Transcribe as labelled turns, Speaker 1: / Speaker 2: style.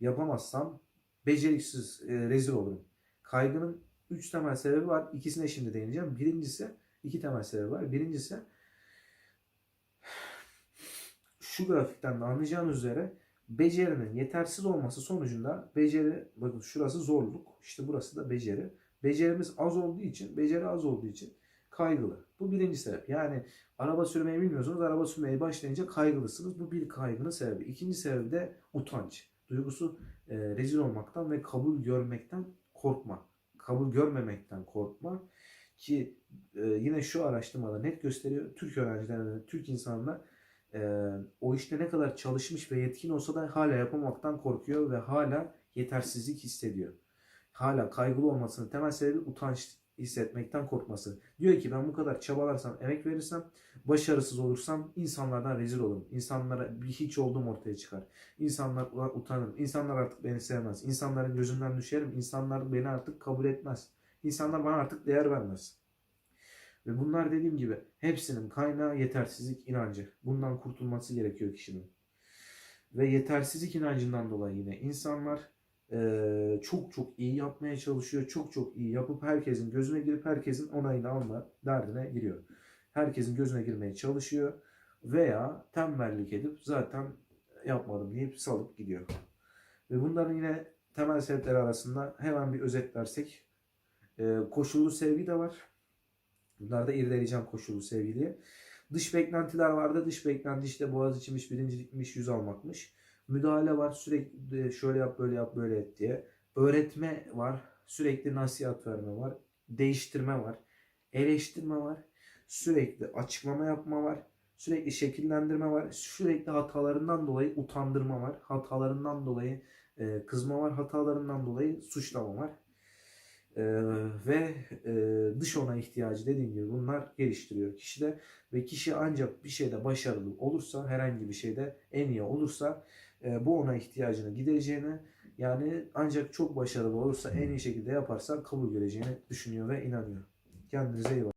Speaker 1: yapamazsam beceriksiz, e, rezil olurum. Kaygının üç temel sebebi var. İkisine şimdi değineceğim. Birincisi, iki temel sebebi var. Birincisi, şu grafikten de anlayacağınız üzere becerinin yetersiz olması sonucunda beceri, bakın şurası zorluk, işte burası da beceri. Becerimiz az olduğu için, beceri az olduğu için kaygılı. Bu birinci sebep. Yani araba sürmeyi bilmiyorsunuz, araba sürmeye başlayınca kaygılısınız. Bu bir kaygının sebebi. İkinci sebebi de utanç. Duygusu e, rezil olmaktan ve kabul görmekten korkma. Kabul görmemekten korkma. Ki e, yine şu araştırmada net gösteriyor. Türk öğrencilerinde, Türk insanlar e, o işte ne kadar çalışmış ve yetkin olsa da hala yapamaktan korkuyor ve hala yetersizlik hissediyor. Hala kaygılı olmasının temel sebebi utanç hissetmekten korkması. Diyor ki ben bu kadar çabalarsam, emek verirsem, başarısız olursam insanlardan rezil olurum. İnsanlara bir hiç olduğum ortaya çıkar. İnsanlar utanır. İnsanlar artık beni sevmez. İnsanların gözünden düşerim. İnsanlar beni artık kabul etmez. İnsanlar bana artık değer vermez. Ve bunlar dediğim gibi hepsinin kaynağı yetersizlik inancı. Bundan kurtulması gerekiyor kişinin. Ve yetersizlik inancından dolayı yine insanlar eee, çok çok iyi yapmaya çalışıyor. Çok çok iyi yapıp herkesin gözüne girip herkesin onayını alma derdine giriyor. Herkesin gözüne girmeye çalışıyor veya tembellik edip zaten yapmadım deyip salıp gidiyor. Ve bunların yine temel sebepleri arasında hemen bir özetlersek eee, koşullu sevgi de var. Bunlar da irdeleyeceğim koşullu sevgiliye. Dış beklentiler vardı. Dış beklenti işte boğaz içmiş, birincilikmiş, yüz almakmış. Müdahale var. Sürekli şöyle yap, böyle yap, böyle et diye. Öğretme var. Sürekli nasihat verme var. Değiştirme var. Eleştirme var. Sürekli açıklama yapma var. Sürekli şekillendirme var. Sürekli hatalarından dolayı utandırma var. Hatalarından dolayı e, kızma var. Hatalarından dolayı suçlama var. Ee, ve e, dış ona ihtiyacı dediğim gibi bunlar geliştiriyor kişide ve kişi ancak bir şeyde başarılı olursa herhangi bir şeyde en iyi olursa e, bu ona ihtiyacını gidereceğini yani ancak çok başarılı olursa en iyi şekilde yaparsa kabul göreceğini düşünüyor ve inanıyor. Kendinize iyi bakın.